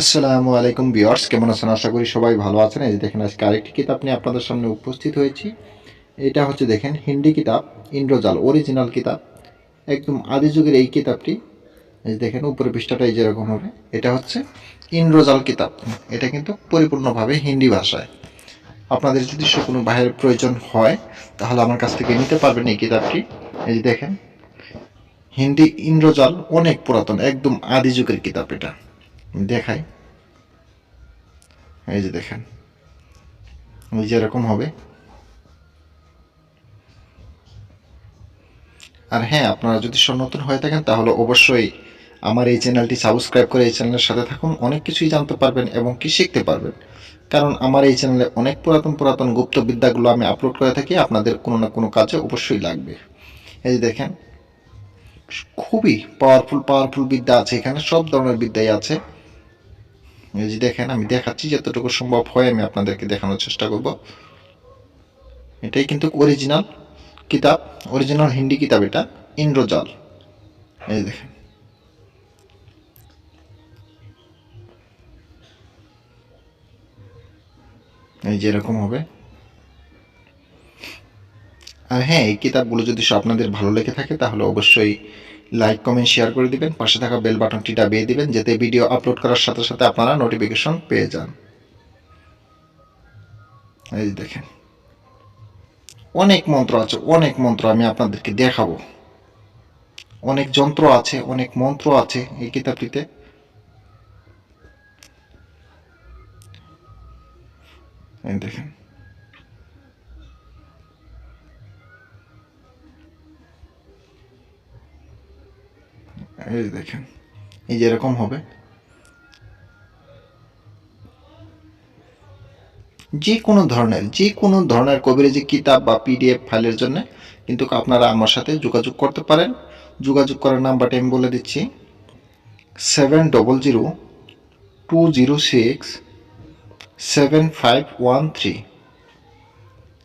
আসসালামু আলাইকুম বিয়ার্স কেমন আছেন? আশা করি সবাই ভালো আছেন। এই যে দেখেন, আজকে আরেকটি কিতাব নিয়ে আপনাদের সামনে উপস্থিত হয়েছি। এটা হচ্ছে, দেখেন, হিন্দি কিতাব, ইন্দ্রজাল অরিজিনাল কিতাব। একদম আদি যুগের এই কিতাবটি, এই দেখেন উপরে পৃষ্ঠাটা এই যেরকম হবে, এটা হচ্ছে ইন্দ্রজাল কিতাব। এটা কিন্তু পরিপূর্ণভাবে হিন্দি ভাষায়। আপনাদের যদি সে কোনো বাইরের প্রয়োজন হয়, তাহলে আমার কাছ থেকে নিতে পারবেন এই কিতাবটি। এই যে দেখেন, হিন্দি ইন্দ্রজাল অনেক পুরাতন, একদম আদি যুগের কিতাব এটা। দেখাই। এই যে দেখেন ওই যে এরকম হবে। আর হ্যাঁ আপনারা যদি নতুন হয়ে থাকেন, তাহলে অবশ্যই আমার এই চ্যানেলটি সাবস্ক্রাইব করে এই চ্যানেলের সাথে থাকুন। অনেক কিছুই জানতে পারবেন এবং কি শিখতে পারবেন। কারণ আমার এই চ্যানেলে অনেক পুরাতন পুরাতন গুপ্ত বিদ্যাগুলো আমি আপলোড করে থাকি। আপনাদের কোনো না কোনো কাজে অবশ্যই লাগবে। এই যে দেখেন, খুবই পাওয়ারফুল পাওয়ারফুল বিদ্যা আছে এখানে। সব ধরনের বিদ্যাই আছে। এই যে দেখেন, আমি দেখাচ্ছি যতটুকু সম্ভব হয়, আমি আপনাদেরকে দেখানোর চেষ্টা করব। এটাই কিন্তু অরিজিনাল কিতাব অরিজিনাল হিন্দি কিতাব এটা, ইন্দ্রজাল। এই দেখেন। এই যে এরকম হবে। আর হ্যাঁ এই কিতাবগুলো যদি আপনাদের ভালো লেগে থাকে, তাহলে অবশ্যই লাইক কমেন্ট শেয়ার করে দিবেন, পাশে থাকা বেল বাটনটি দাবিয়ে দিবেন, যাতে ভিডিও আপলোড করার সাথে সাথে আপনারা নোটিফিকেশন পেয়ে যান। এই দেখেন। অনেক মন্ত্র আছে, অনেক মন্ত্র আমি আপনাদেরকে দেখাবো। অনেক যন্ত্র আছে, অনেক মন্ত্র আছে এই কিতাবটিতে। এই দেখেন। এই দেখেন, এই যে এরকম হবে। যে কোনো ধরনের, যে কোনো ধরনের কবিরাজি কিতাব বা পিডিএফ ফাইলের জন্য কিন্তু আপনারা আমার সাথে যোগাযোগ করতে পারেন। যোগাযোগ করার নাম্বারটা আমি বলে দিচ্ছি seven double zero two zero six seven five one three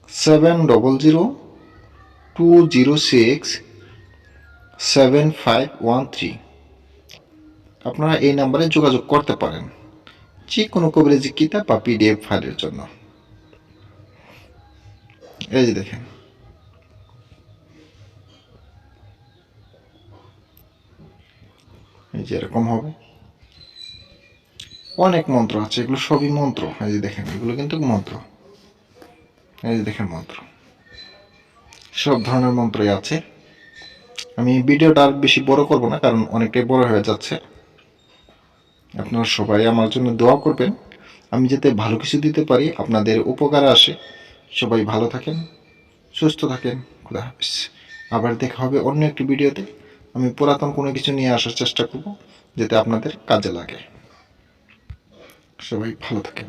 seven double zero two zero six seven five one three আপনারা এই নাম্বারে যোগাযোগ করতে পারেন যে কোনো কভারেজি কিতাব বা পিডিএফ ফাইলের জন্য। এই যে দেখেন। এই যে এরকম হবে। অনেক মন্ত্র আছে, এগুলো সবই মন্ত্র। এই যে দেখেন, এগুলো কিন্তু মন্ত্র। এই যে দেখেন মন্ত্র। সব ধরনের মন্ত্রই আছে। আমি ভিডিওটা আর বেশি বড় করব না, কারণ অনেকটাই বড় হয়ে যাচ্ছে। আপনারা সবাই আমার জন্য দোয়া করবেন। আমি যাতে ভালো কিছু দিতে পারি, আপনাদের উপকারে আসে। সবাই ভালো থাকেন, সুস্থ থাকেন। খুদা হাফিজ। আবার দেখা হবে অন্য একটি ভিডিওতে। আমি পুরাতন কোনো কিছু নিয়ে আসার চেষ্টা করব, যাতে আপনাদের কাজে লাগে। সবাই ভালো থাকেন।